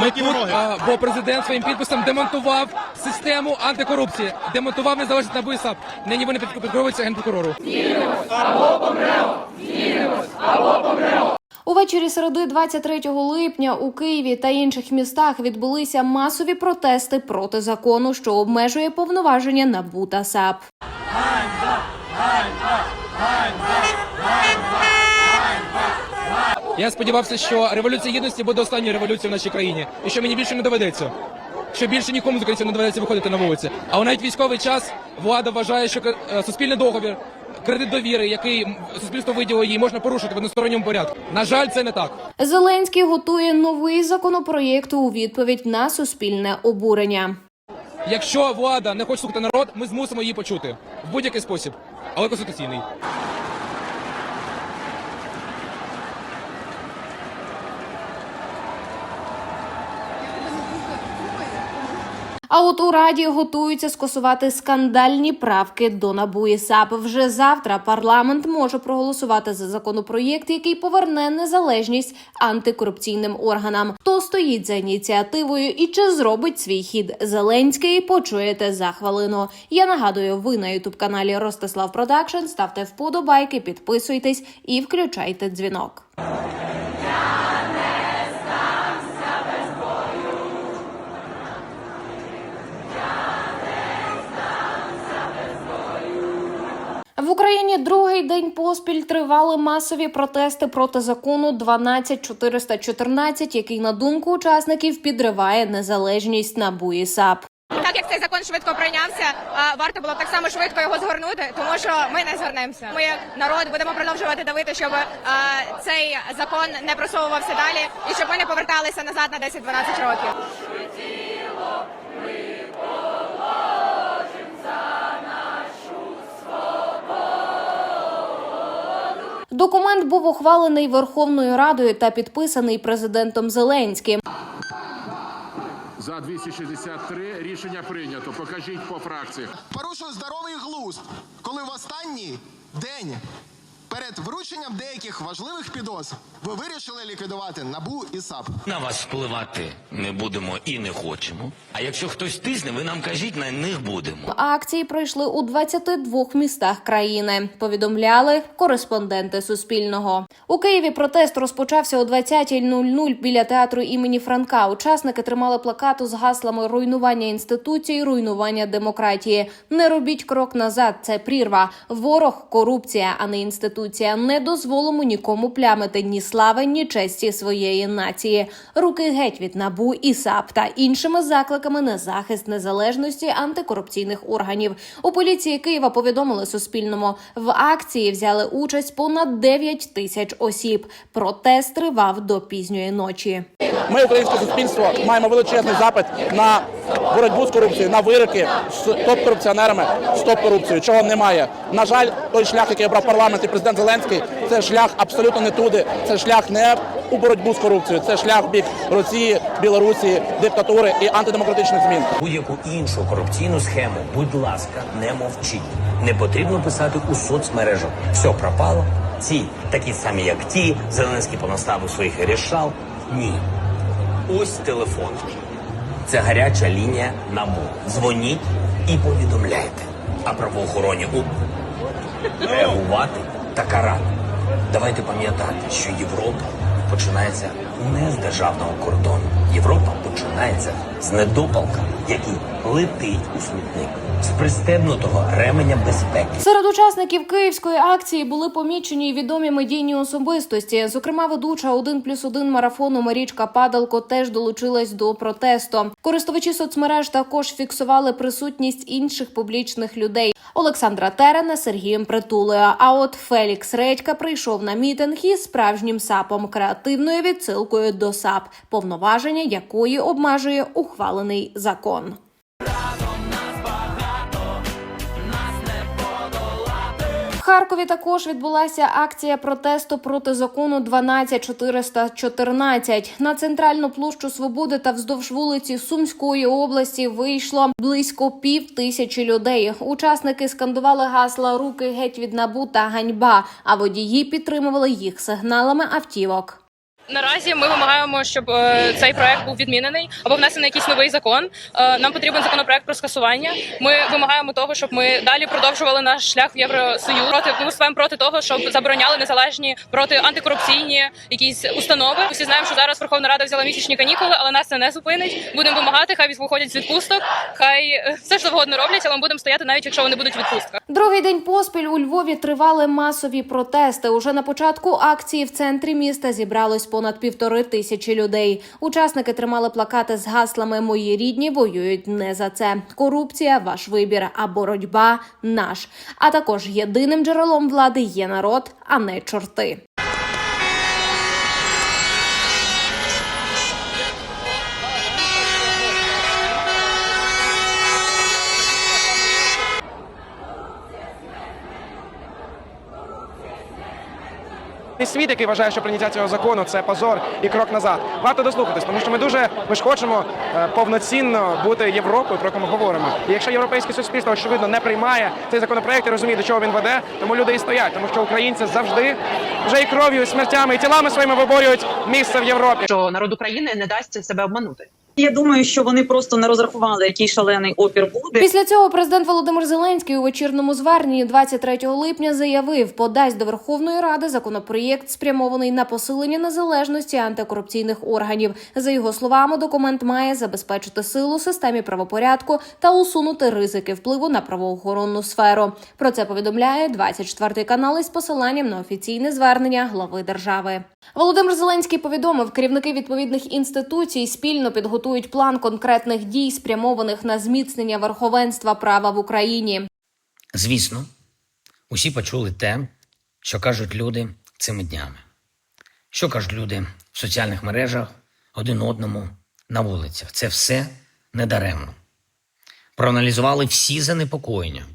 Ми тут, а, бо президент своїм підписом демонтував систему антикорупції, демонтував незалежність НАБУ і Нині вони під- підкоровуються генпрокурору. Увечері середи 23 липня у Києві та інших містах відбулися масові протести проти закону, що обмежує повноваження НАБУ та САП. Я сподівався, що революція гідності буде останньою революцією в нашій країні, і що мені більше не доведеться. Що більше нікому з українців не доведеться виходити на вулиці. А у навіть військовий час влада вважає, що е, суспільний договір, кредит довіри, який суспільство виділило їй, можна порушити в односторонньому порядку. На жаль, це не так. Зеленський готує новий законопроєкт у відповідь на суспільне обурення. Якщо влада не хоче слухати народ, ми змусимо її почути в будь-який спосіб, але конституційний. А от у раді готуються скасувати скандальні правки до НАБУ і САП. Вже завтра парламент може проголосувати за законопроєкт, який поверне незалежність антикорупційним органам. Хто стоїть за ініціативою і чи зробить свій хід Зеленський? Почуєте за хвилину. Я нагадую, ви на ютуб каналі Ростислав Продакшн. Ставте вподобайки, підписуйтесь і включайте дзвінок. В Україні другий день поспіль тривали масові протести проти закону 12414, який на думку учасників підриває незалежність НАБУ і. Так як цей закон швидко пройнявся, а, варто було б так само швидко його згорнути, тому що ми не згорнемося. Ми як народ будемо продовжувати давити, щоб цей закон не просовувався далі і щоб ми не поверталися назад на 10-12 років. Документ був ухвалений Верховною Радою та підписаний президентом Зеленським. За 263 рішення прийнято. Покажіть по фракціях. Порушую здоровий глузд, коли в останній день перед врученням деяких важливих підозр ви вирішили ліквідувати НАБУ і САП. На вас впливати не будемо і не хочемо. А якщо хтось тисне, ви нам кажіть, на них будемо. Акції пройшли у 22 містах країни. Повідомляли кореспонденти Суспільного. У Києві протест розпочався о 20.00 біля театру імені Франка. Учасники тримали плакату з гаслами руйнування інституцій, руйнування демократії. Не робіть крок назад. Це прірва. Ворог, корупція, а не інституція. Не дозволимо нікому плямити ні слави, ні честі своєї нації. Руки геть від набу і САП та іншими закликами на захист незалежності антикорупційних органів. У поліції Києва повідомили Суспільному. В акції взяли участь понад 9 тисяч осіб. Протест тривав до пізньої ночі. Ми, українське суспільство, маємо величезний запит на боротьбу з корупцією, на вироки з топ-корупціонерами, стоп корупцію, чого немає. На жаль, той шлях, який обрав парламент і президент Зеленський, це шлях абсолютно не туди. Це шлях не у боротьбу з корупцією, це шлях бік Росії, Білорусі, диктатури і антидемократичних змін. Будь-яку іншу корупційну схему, будь ласка, не мовчіть. Не потрібно писати у соцмережах. Все пропало. Ці такі самі, як ті. Зеленський понаставив своїх рішал. Ні. Ось телефон. Це гаряча лінія НАБУ. Дзвоніть і повідомляйте. А правоохоронні у реагувати та карати. Давайте пам'ятати, що Європа починається не з державного кордону. Європа починається з недопалка, який летить у смітник, з пристебнутого ременя безпеки. Серед учасників київської акції були помічені й відомі медійні особистості. Зокрема, ведуча «1 плюс 1» марафону Марічка Падалко теж долучилась до протесту. Користувачі соцмереж також фіксували присутність інших публічних людей. Олександра Терена Сергієм Притулею. А от Фелікс Редька прийшов на мітинг із справжнім сапом, креативною відсилкою до САП, повноваження якої обмежує ухвалений закон. Харкові також відбулася акція протесту проти закону 12414. На центральну площу свободи та вздовж вулиці Сумської області вийшло близько пів тисячі людей. Учасники скандували гасла Руки геть від набу та ганьба. А водії підтримували їх сигналами автівок. Наразі ми вимагаємо, щоб е, цей проект був відмінений або внесений якийсь новий закон. Е, нам потрібен законопроект про скасування. Ми вимагаємо того, щоб ми далі продовжували наш шлях в Євросоюз. Проти ми виступаємо проти того, щоб забороняли незалежні проти антикорупційні якісь установи. Усі знаємо, що зараз Верховна Рада взяла місячні канікули, але нас це не зупинить. Будемо вимагати, хай виходять з відпусток, хай е, все ж завгодно роблять, але ми будемо стояти навіть якщо вони будуть в відпустках. Другий день поспіль у Львові тривали масові протести. Уже на початку акції в центрі міста зібралось понад півтори тисячі людей. Учасники тримали плакати з гаслами Мої рідні воюють не за це. Корупція ваш вибір, а боротьба наш. А також єдиним джерелом влади є народ, а не чорти. Світ, який вважає, що прийняття цього закону це позор і крок назад. Варто дослухатись, тому що ми дуже ми ж хочемо е, повноцінно бути Європою, про яку ми говоримо. І якщо європейське суспільство очевидно не приймає цей законопроект і розуміє, до чого він веде, тому люди і стоять, тому що українці завжди вже і кров'ю, і смертями, і тілами своїми виборюють місце в Європі. що народ України не дасть себе обманути. Я думаю, що вони просто не розрахували, який шалений опір буде. Після цього президент Володимир Зеленський у вечірному зверненні 23 липня заявив, подасть до Верховної Ради законопроєкт, спрямований на посилення незалежності антикорупційних органів. За його словами, документ має забезпечити силу системі правопорядку та усунути ризики впливу на правоохоронну сферу. Про це повідомляє 24 канал із посиланням на офіційне звернення глави держави. Володимир Зеленський повідомив, керівники відповідних інституцій спільно підготують план конкретних дій, спрямованих на зміцнення верховенства права в Україні. Звісно, усі почули те, що кажуть люди цими днями. Що кажуть люди в соціальних мережах один одному на вулицях. Це все недаремно. Проаналізували всі занепокоєння,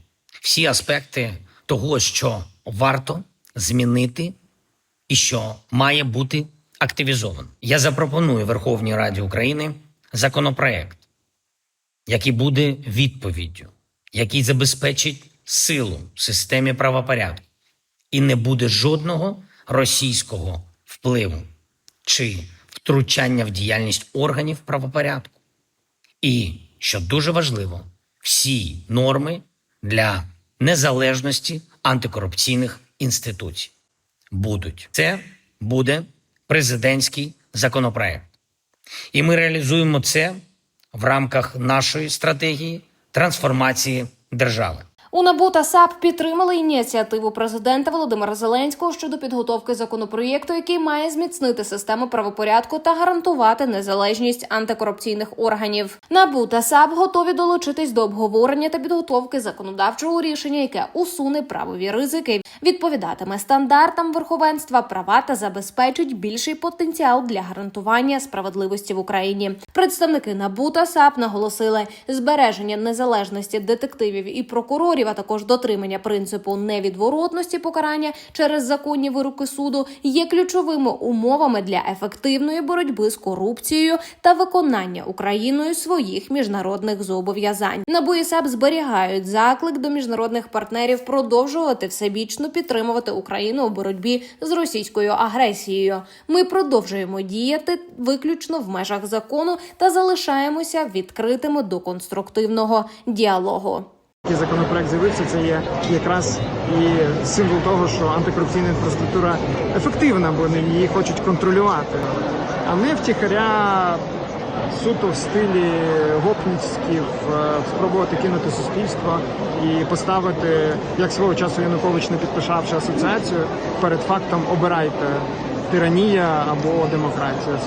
всі аспекти того, що варто змінити і що має бути активізовано. Я запропоную Верховній Раді України законопроект, який буде відповіддю, який забезпечить силу в системі правопорядку, і не буде жодного російського впливу чи втручання в діяльність органів правопорядку. І, що дуже важливо, всі норми для незалежності антикорупційних інституцій будуть. Це буде президентський законопроект. І ми реалізуємо це в рамках нашої стратегії трансформації держави. У НАБУ та САП підтримали ініціативу президента Володимира Зеленського щодо підготовки законопроєкту, який має зміцнити систему правопорядку та гарантувати незалежність антикорупційних органів. НАБУ та САП готові долучитись до обговорення та підготовки законодавчого рішення, яке усуне правові ризики, відповідатиме стандартам верховенства права та забезпечить більший потенціал для гарантування справедливості в Україні. Представники НАБУ та САП наголосили, збереження незалежності детективів і прокурорів, а також дотримання принципу невідворотності покарання через законні вироки суду є ключовими умовами для ефективної боротьби з корупцією та виконання Україною своїх міжнародних зобов'язань. НАБУ і САП зберігають заклик до міжнародних партнерів продовжувати всебічно підтримувати Україну у боротьбі з російською агресією. Ми продовжуємо діяти виключно в межах закону та залишаємося відкритими до конструктивного діалогу. Такий законопроект з'явився, це є якраз і символ того, що антикорупційна інфраструктура ефективна, бо її хочуть контролювати. А не втіхаря суто в стилі гопницьків е, спробувати кинути суспільство і поставити, як свого часу Янукович не підписавши асоціацію, перед фактом обирайте тиранія або демократія.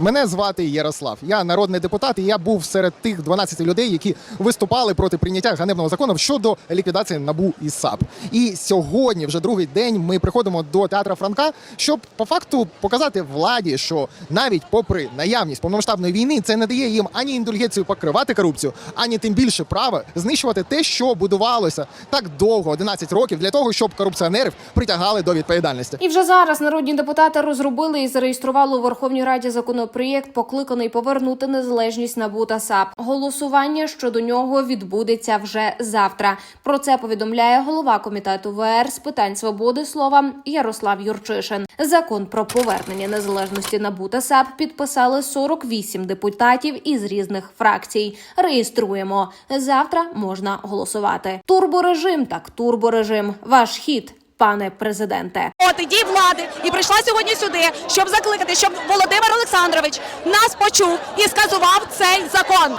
Мене звати Ярослав. Я народний депутат, і я був серед тих 12 людей, які виступали проти прийняття ганебного закону щодо ліквідації набу і САП. І сьогодні, вже другий день, ми приходимо до театра Франка, щоб по факту показати владі, що навіть попри наявність повномасштабної війни, це не дає їм ані індульгенцію покривати корупцію, ані тим більше права знищувати те, що будувалося так довго 11 років для того, щоб корупціонерів притягали до відповідальності. І вже зараз народні депутати розробили і зареєстрували у Верховній Раді законопроєкт покликаний повернути незалежність НАБУ та САП. Голосування щодо нього відбудеться вже завтра. Про це повідомляє голова комітету ВР з питань свободи слова Ярослав Юрчишин. Закон про повернення незалежності НАБУ та САП підписали 48 депутатів із різних фракцій. Реєструємо завтра. Можна голосувати. Турборежим так турборежим. Ваш хід, пане президенте. І дій влади і прийшла сьогодні сюди, щоб закликати, щоб Володимир Олександрович нас почув і скасував цей закон.